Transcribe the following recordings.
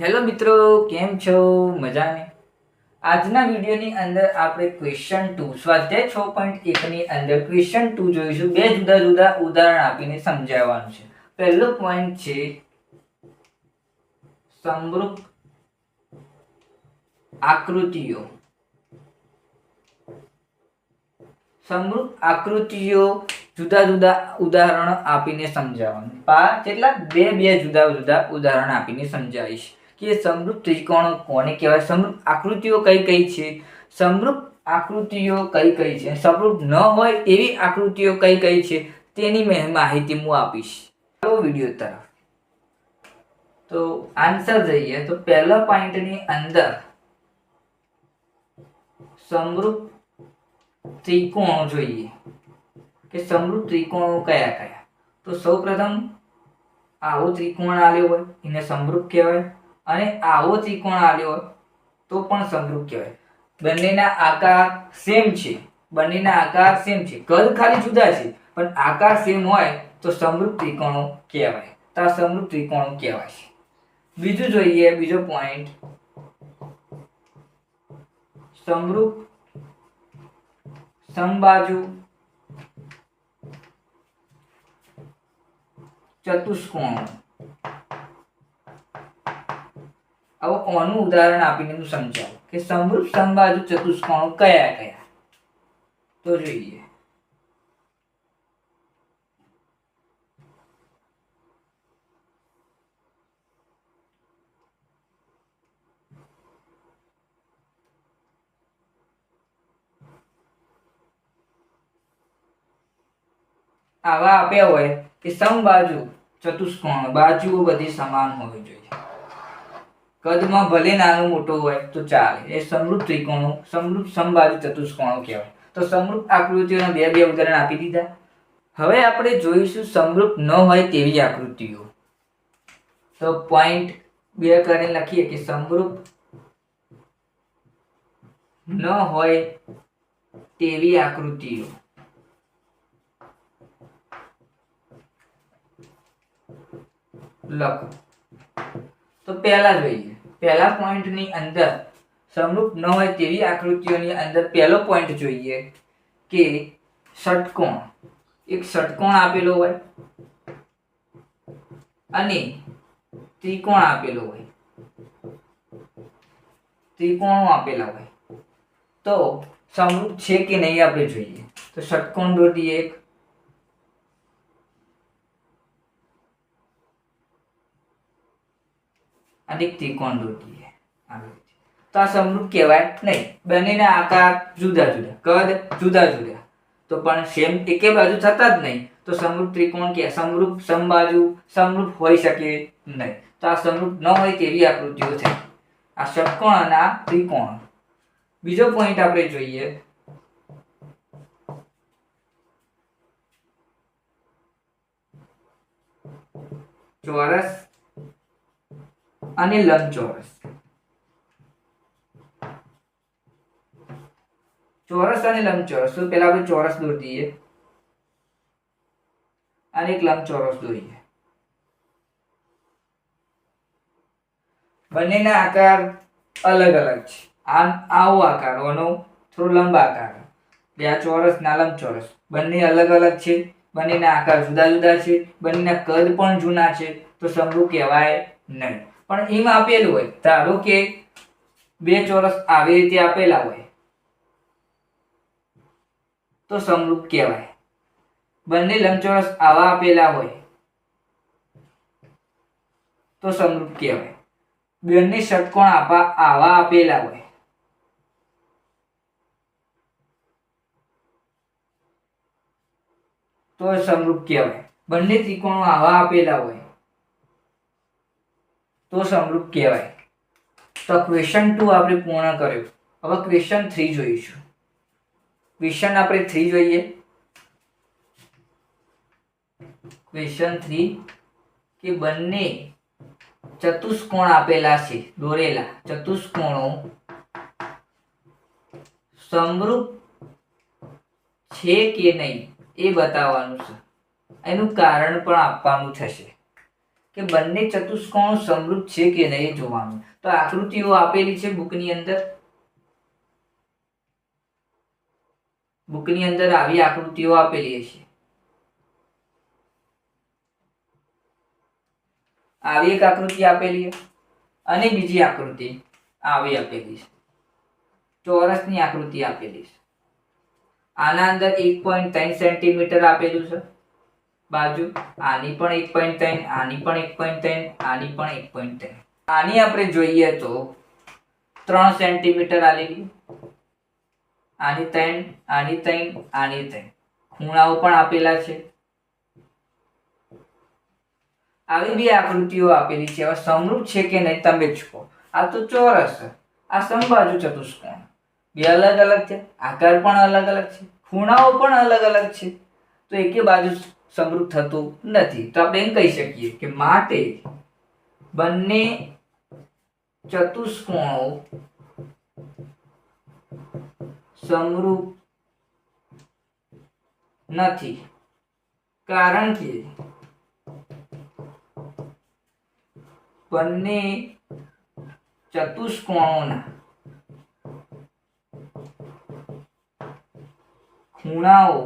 Hello મિત્રો, કેમ છો? મજાને આજના વિડીયોની અંદર આપણે ક્વેશ્ચન ટુ સ્વાધ્યાય છ પોઈન્ટ એકની અંદર ક્વેશ્ચન ટુ જોઈશું. બે જુદા જુદા ઉદાહરણ આપીને સમજાવવાનું છે. પહેલો પોઈન્ટ છે સમરૂપ આકૃતિઓ. સમરૂપ આકૃતિઓ જુદા જુદા ઉદાહરણો આપીને સમજાવવાનું. પા, કેટલા? બે બે જુદા જુદા ઉદાહરણ આપીને સમજાવીશ. કે સમરૂપ ત્રિકોણો કોને કહેવાય? સમરૂપ આકૃતિઓ કઈ કઈ છે? સમરૂપ આકૃતિઓ કઈ કઈ છે? સમરૂપ ન હોય એવી આકૃતિઓ કઈ કઈ છે? તેની માહિતી હું આપીશ. ચાલો વીડિયો તરફ. તો આન્સર જઈએ. તો પહેલા પોઈન્ટની અંદર સમરૂપ ત્રિકોણો જોઈએ. કે સમરૂપ ત્રિકોણો કયા કયા? તો સૌપ્રથમ આવો ત્રિકોણ આલ્યો હોય, એને સમરૂપ કહેવાય. અને આવો ત્રિકોણ આલ્યો તો પણ સમરૂપ કહેવાય. બંનેના આકાર સેમ છે. બંનેના આકાર સેમ છે. કદ ખાલી જુદા છે. પણ આકાર સેમ હોય તો સમરૂપ ત્રિકોણો કહેવાય. તો આ સમરૂપ ત્રિકોણો કહેવાય છે. બીજું જોઈએ, બીજો પોઈન્ટ સમરૂપ સમબાજુ ચતુષ્કોણો. આનું ઉદાહરણ આપીને હું સમજાવું? કે સમરૂપ સમબાજુ ચતુષ્કોણો કયા કયા? તો જોઈએ. આવા આપ્યા હોય કે સમબાજુ ચતુષ્કોણ બાજુઓ બધી સમાન હોવી જોઈએ. કદમાં ભલે નાનો મોટો હોય તો ચાલે. એ સમૃદ્ધ ત્રિકોણો, સમૃદ્ધ સંભાવિત ચતુષ્કોણો કહેવાય. તો સમૃદ્ધ આકૃતિઓના બે બે ઉદાહરણ આપી દીધા. હવે આપણે જોઈશું સમૃદ્ધ ન હોય તેવી આકૃતિઓ. તો પોઈન્ટ બે કરીને લખીએ કે સમૃદ્ધ ન હોય તેવી આકૃતિઓ. લખો. તો પહેલા જોઈએ. પહેલા પોઈન્ટની અંદર સમરૂપ ન હોય તેવી આકૃતિઓની અંદર પહેલો પોઈન્ટ જોઈએ કે ષટકોણ. એક ષટકોણ આપેલો હોય અને ત્રિકોણ આપેલો હોય. ત્રિકોણો આપેલા હોય. તો સમરૂપ છે કે નહીં આપણે જોઈએ. તો ષટકોણ દોરીએ એક અને ત્રિકોણ દોરીએ તો આ સમરૂપ કહેવાય નહીં. બંનેના આકાર જુદા જુદા, કદ જુદા જુદા. તો પણ સેમ એકે બાજુ થતા જ નહીં. તો સમરૂપ ત્રિકોણ કે સમરૂપ સમબાજુ સમરૂપ હોઈ શકે નહીં. તો આ સમરૂપ ન હોય તેવી આકૃતિઓ છે. આ ષટકોણ અને આ ત્રિકોણ. બીજો પોઈન્ટ આપણે જોઈએ. ચોરસ અને લંબચોરસ. ચોરસ અને લંબચોરસ. તો પહેલા આપણે ચોરસ દોરી દઈએ અને એક લંબચોરસ દોરીએ. બંનેના આકાર અલગ અલગ છે. આ આવો આકાર, ઓનો થોડો લંબા આકાર. બે આ ચોરસ ના લંબચોરસ. બંને અલગ અલગ છે. બંનેના આકાર જુદા જુદા છે. બંનેના કદ પણ જૂના છે. તો સમરૂપ કહેવાય નહીં. પણ એમાં આપેલું હોય, ધારો કે બે ચોરસ આવી રીતે આપેલા હોય, તો સમરૂપ કહેવાય. બંને લંબચોરસ આવા આપેલા હોય, તો સમરૂપ કહેવાય. બંને ષટકોણ આપા, આવા આપેલા હોય. તો સમરૂપ કહેવાય. બંને ત્રિકોણો આવા આપેલા હોય. તો સમરૂપ કહેવાય. તો ક્વેશ્ચન ટુ આપણે પૂર્ણ કર્યું. હવે ક્વેશ્ચન થ્રી જોઈશું. ક્વેશ્ચન આપણે થ્રી જોઈએ. ક્વેશ્ચન થ્રી કે બંને ચતુષ્કોણ આપેલા છે, દોરેલા ચતુષ્કોણો સમરૂપ છે કે નહીં એ બતાવવાનું છે. એનું કારણ પણ આપવાનું થશે. કે બંને ચતુષ્કોણો સમૃદ્ધ છે કે નહીં જોવાનું? તો આકૃતિઓ આપેલી છે બુકની અંદર. બુકની અંદર આવી આકૃતિઓ આપેલી હશે આવી એક આકૃતિ આપેલી છે અને બીજી આકૃતિ આવી આપેલી છે. ચોરસની આકૃતિ આપેલી છે. આના અંદર એક પોઈન્ટ ત્રણ સેન્ટીમીટર આપેલું છે. બાજુ. આની પણ એક પોઈન્ટ ત્રણ, આની પણ એક પોઈન્ટ ત્રણ, આની પણ એક પોઈન્ટ ત્રણ. આની આપણે જોઈએ તો ત્રણ સેન્ટીમીટર આલેલી. આની ત્રણ આની ત્રણ આની ત્રણ. ખૂણાઓ પણ આપેલા છે. આવી બી આકૃતિઓ આપેલી છે. હવે સમરૂપ છે કે નહીં તમે જ આ તો ચોરસ. આ સમબાજુ ચતુષ્કોણ. બે અલગ અલગ છે. આકાર પણ અલગ અલગ છે. ખૂણાઓ પણ અલગ અલગ છે. તો એકે બાજુ સમરૂપ થતું નથી. તો આપણે એમ કહી શકીએ કે માટે બંને ચતુષ્કોણો સમરૂપ નથી. કારણ કે બંને ચતુષ્કોણોના ખૂણાઓ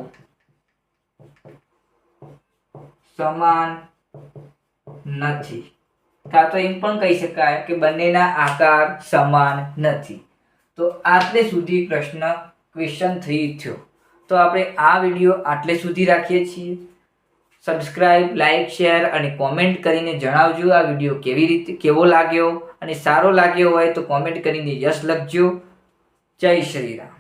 સમાન નથી. કાં તો એમ પણ કહી શકાય કે બંનેના આકાર સમાન નથી. તો આટલે સુધી પ્રશ્ન ક્વેશ્ચન થ્રી થયો. તો આપણે આ વીડિયો આટલે સુધી રાખીએ છીએ. સબસ્ક્રાઇબ લાઇક શેર અને કોમેન્ટ કરીને જણાવજો આ વીડિયો કેવી રીતે, કેવો લાગ્યો અને સારો લાગ્યો હોય તો કોમેન્ટ કરીને યશ લખજો. જય શ્રી રામ.